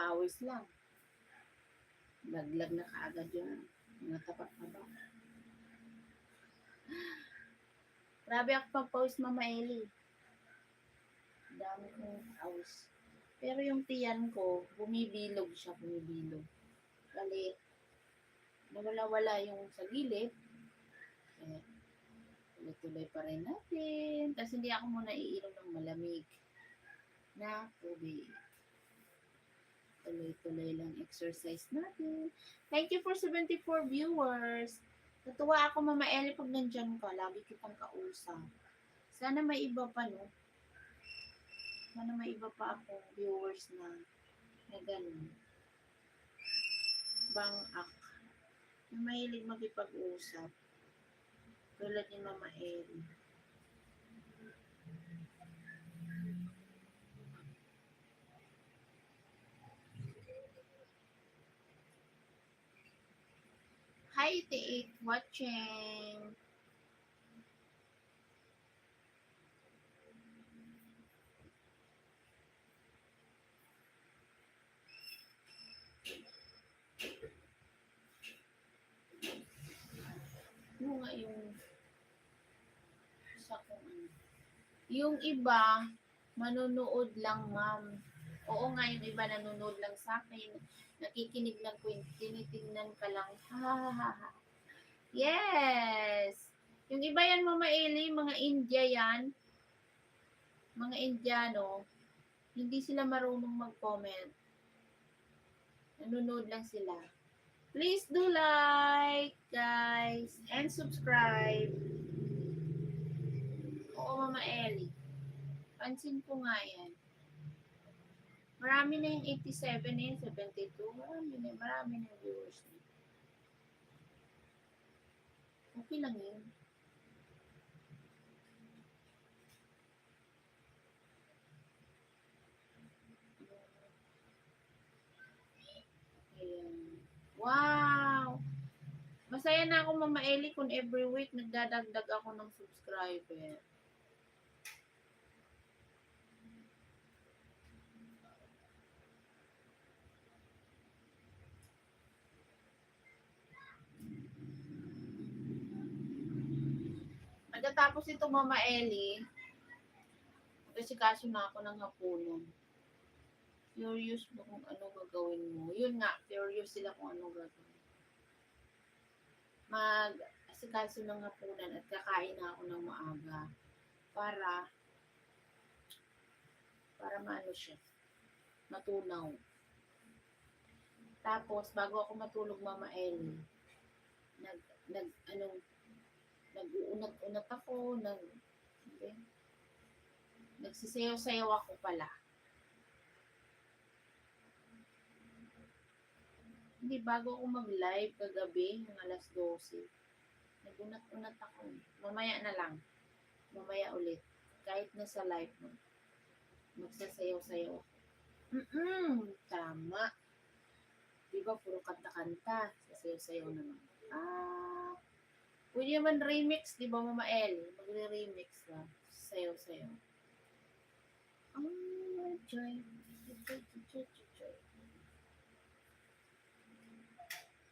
pawis lang. Laglag na kaagad yung mga ba. Grabe ako pagpawis, Mama Eli. Dami kong pawis. Pero yung tiyan ko, bumibilog siya, bumibilog. Bali, nawala-wala yung sa gilid. Eh, tuloy-tuloy pa rin natin. Tapos hindi ako muna iinom ng malamig na tubig. Tuloy-tuloy lang exercise natin. Thank you for 74 viewers. Natuwa ako, Mama Ellie, pag nandyan ka. Lagi kitang kausap. Sana may iba pa, no? Sana may iba pa ako viewers na na ganun. Bang ak. Na mahilig makipag-usap. Tulad ni Mama Ellie. Hi, Ate watching. Ano nga yung sa kung ano. Yung iba, manonood lang, ma'am. Oo nga, yung iba nanonood lang sa akin. Nakikinig lang ko, tinitingnan ka lang. Ha, ha, ha, ha. Yes! Yung iba yan, Mama Eli, mga India yan. Mga Indiano. Hindi sila marunong mag-comment. Nanonood lang sila. Please do like, guys, and subscribe. Oo, Mama Ellie. Pansin ko nga yan. Marami na yung 87 na yung 72. Marami na, marami na yung viewers na. Okay lang yun. Wow! Masaya na ako, Mama Ellie, kung every week nagdadagdag ako ng subscriber. Pagkatapos ito, Mama Ellie, kasi kaso na ako ng hapunan. Curious mo kung ano gagawin mo. Yun nga, curious sila kung ano gagawin. Mag asikaso ng hapunan at kakain na ako ng maaga para para maano siya matunaw. Tapos bago ako matulog Mama Ellie, nag nag ano nag-uunat-unat ako, nag okay, nagsisayaw-sayaw ako pala. Hindi, bago ako mag-live kagabi, ng alas 12, nagunat-unat ako. Mamaya na lang. Mamaya ulit. Kahit na sa live mo. Magsasayaw-sayaw ako. Mm-mm, tama. Di ba, puro kanta-kanta. Sasayaw-sayaw naman. Ah, pwede naman remix, di ba, Mama El? Magre-remix. Ah. Joy, joy, joy, joy, joy.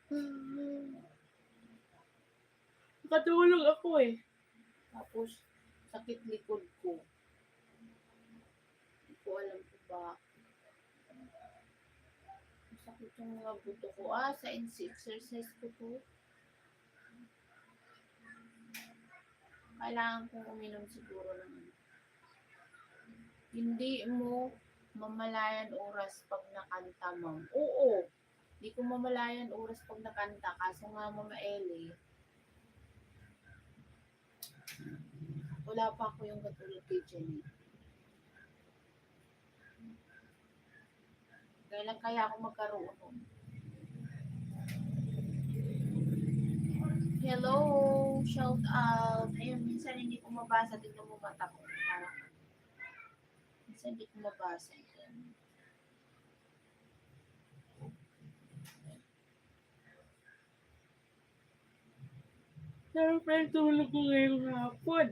Hmm. Nakatulog ako eh. Tapos, sakit likod ko. Hindi ko alam kung ba. Sakit yung mga buto ko. Ah, sa exercise ko to. Kailangan kong uminom siguro ng ano. Hindi mo mamalayan oras pag nakanta, ma'am. Oo. Hindi ko mamalayan oras pag nakanta. Kaso nga, Mama Ellie, wala pa ako yung katulad kay Jenny. Kailan kaya ako magkaroon? Hello, shout out. Ayun, minsan hindi ko mabasa. Tignan mo mata ko. Parang, minsan hindi ko mabasa. Ayun. Pero friend, tulog ko ngayong hapon.